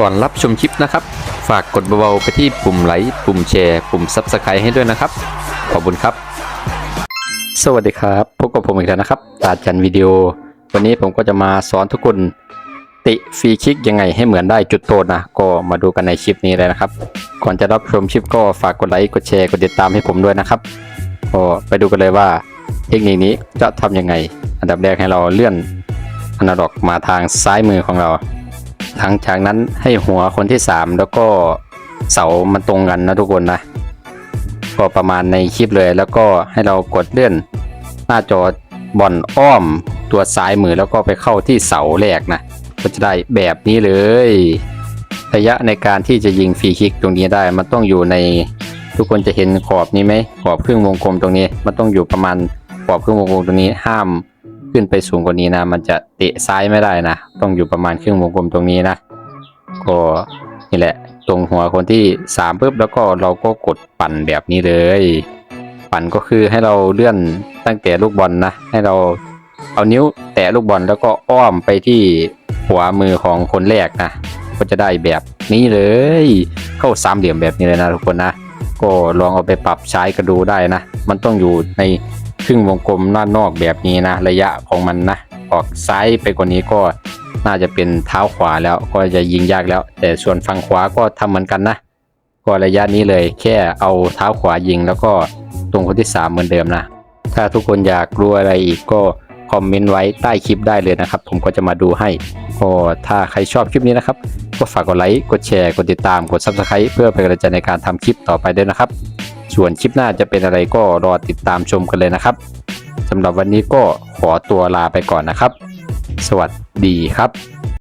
ก่อนรับชมคลิปนะครับ ฝากกดเบาๆไปที่ปุ่มไลค์ปุ่มแชร์ ปุ่ม Subscribe ให้ด้วยนะครับ ขอบคุณครับ สวัสดีครับพบกับผมอีกแล้วนะครับตาจันวิดีโอ วันนี้ผมก็จะมาสอนทุกคนติฟรีคิกยังไงให้เหมือนได้จุดโทษนะ ก็มาดูกันในคลิปนี้เลยนะครับ ก่อนจะรับชมคลิปก็ฝากกดไลค์กดแชร์กดติดตามให้ผมด้วยนะครับก็ไปดูกันเลยว่าเทคนิคนี้จะทำยังไง อันดับแรกให้เราเลื่อนอนาล็อกมาทางซ้ายมือของเรา หลังจากนั้นให้หัวคนที่3แล้วก็เสามันตรงกันนะทุกคนนะ ก็ประมาณในคลิปเลยแล้วก็ให้เรากดเลื่อนหน้าจอบอลอ้อมตัวซ้ายมือแล้วก็ไปเข้าที่เสาแรกนะ ก็จะได้แบบนี้เลยระยะในการที่จะยิงฟรีคิกตรงนี้ได้ มันต้องอยู่ในทุกคนจะเห็นขอบนี้ไหมขอบครึ่งวงกลมตรงนี้ มันต้องอยู่ประมาณขอบครึ่งวงกลมตรงนี้ห้าม ขึ้นไปสูงกว่านี้นะ มันจะเตะซ้ายไม่ได้นะ ต้องอยู่ประมาณครึ่งวงกลมตรงนี้นะ ก็นี่แหละ ตรงหัวคนที่สามปุ๊บแล้วก็เราก็กดปั่นแบบนี้เลย ปั่นก็คือให้เราเลื่อนตั้งแต่ลูกบอลนะให้เราเอานิ้วแตะลูกบอลแล้วก็อ้อมไปที่หัวมือของคนแรกนะ ก็จะได้แบบนี้เลย เข้าสามเหลี่ยมแบบนี้เลยนะทุกคนนะ ก็ลองเอาไปปรับใช้กันดูได้นะ มันต้องอยู่ใน ครึ่งวงกลมด้านนอกแบบนี้นะ ระยะของมันนะ ออกซ้ายไปกว่านี้ก็น่าจะเป็นเท้าขวาแล้วก็จะยิงยากแล้ว แต่ส่วนฝั่งขวาก็ทำเหมือนกันนะ ก็ระยะนี้เลยแค่เอาเท้าขวายิงแล้วก็ตรงคนที่ 3 เหมือนเดิมนะ ถ้าทุกคนอยากรู้อะไรอีกก็คอมเมนต์ไว้ใต้คลิปได้เลยนะครับ ผมก็จะมาดูให้ก็ถ้าใครชอบคลิปนี้นะครับ ก็ฝากกดไลค์ กดแชร์ กดติดตาม กด Subscribe เพื่อเป็นกำลังใจในการทำคลิปต่อไปด้วยนะครับ ส่วนคลิปหน้าจะเป็นอะไรก็รอติดตามชมกันเลยนะครับสำหรับวันนี้ก็ขอตัวลาไปก่อนนะครับ สวัสดีครับ